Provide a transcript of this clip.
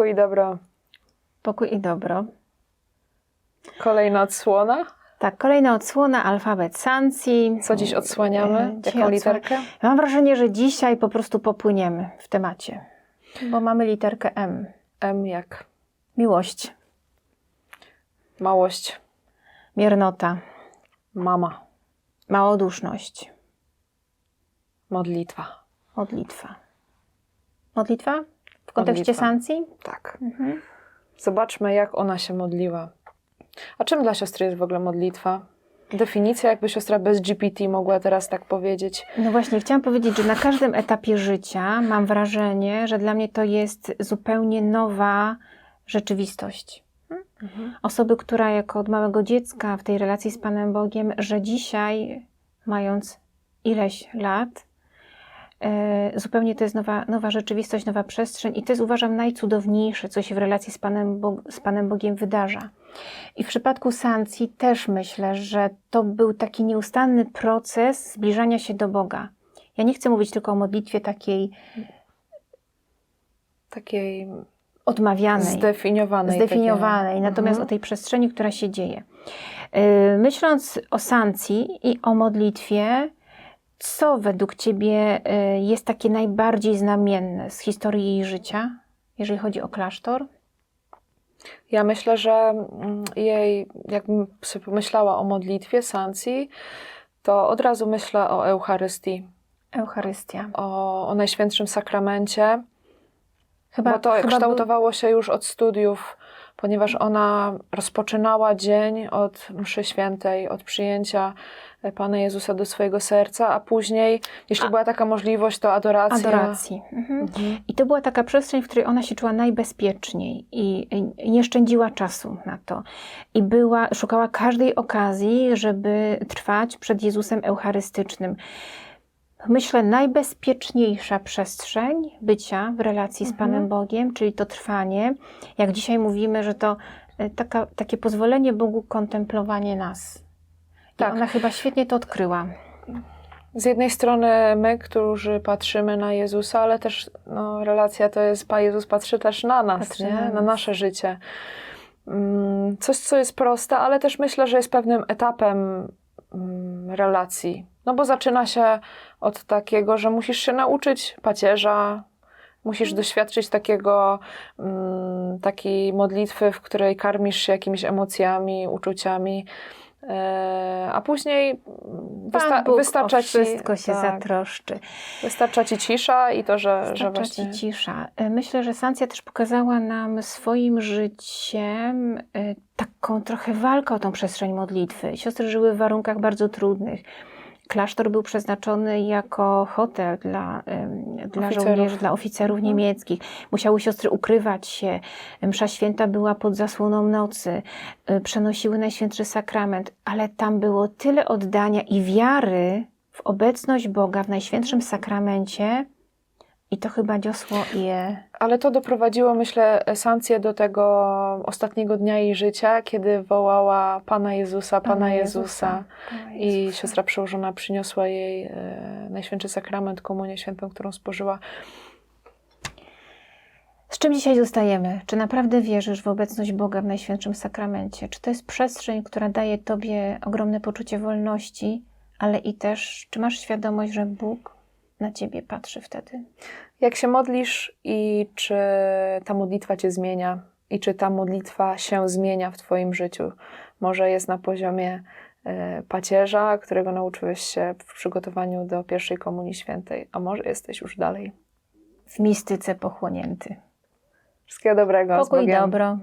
Pokój i dobro. Pokój i dobro. Kolejna odsłona. Tak, kolejna odsłona, alfabet Sansi. Co dziś odsłaniamy? E, dzisiaj Jaką literkę? Mam wrażenie, że dzisiaj po prostu popłyniemy w temacie, bo mamy literkę M. M jak Miłość, małość, miernota, mama, małoduszność, modlitwa. modlitwa. Modlitwa? W kontekście Modlitwa. Sansi? Tak. Mhm. Zobaczmy, jak ona się modliła. A czym dla siostry jest w ogóle modlitwa? Definicja, jakby siostra bez GPT mogła teraz tak powiedzieć. No właśnie, chciałam powiedzieć, że na każdym etapie życia mam wrażenie, że dla mnie to jest zupełnie nowa rzeczywistość. Osoby, która jako od małego dziecka w tej relacji z Panem Bogiem, że dzisiaj, mając ileś lat, zupełnie to jest nowa, nowa rzeczywistość, nowa przestrzeń i to jest uważam najcudowniejsze, co się w relacji z Panem, Bog, z Panem Bogiem wydarza. I w przypadku Sancji też myślę, że to był taki nieustanny proces zbliżania się do Boga. Ja nie chcę mówić tylko o modlitwie takiej Takiej odmawianej. zdefiniowanej. zdefiniowanej, takiej- natomiast Mhm. o tej przestrzeni, która się dzieje. Yy, Myśląc o Sancji i o modlitwie, co według Ciebie yy, jest takie najbardziej znamienne z historii jej życia, jeżeli chodzi o klasztor? Ja myślę, że mm, jej, jakbym sobie pomyślała o modlitwie Sancji, to od razu myślę o Eucharystii, Eucharystia. o, o Najświętszym Sakramencie, Chyba, bo to chyba kształtowało się już od studiów, ponieważ ona rozpoczynała dzień od mszy świętej, od przyjęcia Pana Jezusa do swojego serca, a później, jeśli A- była taka możliwość, to adoracja. adoracji. Mhm. Mhm. I to była taka przestrzeń, w której ona się czuła najbezpieczniej i, i nie szczędziła czasu na to. I była, szukała każdej okazji, żeby trwać przed Jezusem Eucharystycznym. Myślę, najbezpieczniejsza przestrzeń bycia w relacji z Mhm. Panem Bogiem, czyli to trwanie, jak dzisiaj mówimy, że to e, taka, takie pozwolenie Bogu kontemplowanie nas. I Tak. ona chyba świetnie to odkryła. Z jednej strony my, którzy patrzymy na Jezusa, ale też no, relacja to jest, Pan Jezus patrzy też na nas, Patrzy nie? na na nas. nasze życie. Mm, Coś, co jest proste, ale też myślę, że jest pewnym etapem mm, relacji. No bo zaczyna się od takiego, że musisz się nauczyć pacierza, musisz doświadczyć takiego, mm, takiej modlitwy, w której karmisz się jakimiś emocjami, uczuciami. E, A później wysta- Bóg wystarcza o ci wszystko się tak, zatroszczy. Wystarcza ci cisza i to, że, że Wystarcza właśnie. ci cisza. E, Myślę, że Sancja też pokazała nam swoim życiem e, taką trochę walkę o tą przestrzeń modlitwy. Siostry żyły w warunkach bardzo trudnych. Klasztor był przeznaczony jako hotel dla, dla Oficerów. żołnierzy, dla oficerów Mhm. niemieckich. Musiały siostry ukrywać się. Msza święta była pod zasłoną nocy. E, Przenosiły Najświętszy Sakrament, ale tam było tyle oddania i wiary w obecność Boga w Najświętszym Sakramencie, i to chyba niosło je. Ale to doprowadziło, myślę, Sancję do tego ostatniego dnia jej życia, kiedy wołała Pana Jezusa, Pana, Jezusa. Pana I Jezusa. siostra przełożona przyniosła jej e, Najświętszy Sakrament, Komunię Świętą, którą spożyła. Z czym dzisiaj zostajemy? Czy naprawdę wierzysz w obecność Boga w Najświętszym Sakramencie? Czy to jest przestrzeń, która daje Tobie ogromne poczucie wolności, ale i też, czy masz świadomość, że Bóg na Ciebie patrzy wtedy? Jak się modlisz i czy ta modlitwa cię zmienia? I czy ta modlitwa się zmienia w twoim życiu? Może jest na poziomie e, pacierza, którego nauczyłeś się w przygotowaniu do pierwszej Komunii Świętej, a może jesteś już dalej. W mistyce pochłonięty. Wszystkiego dobrego. Pokój dobro.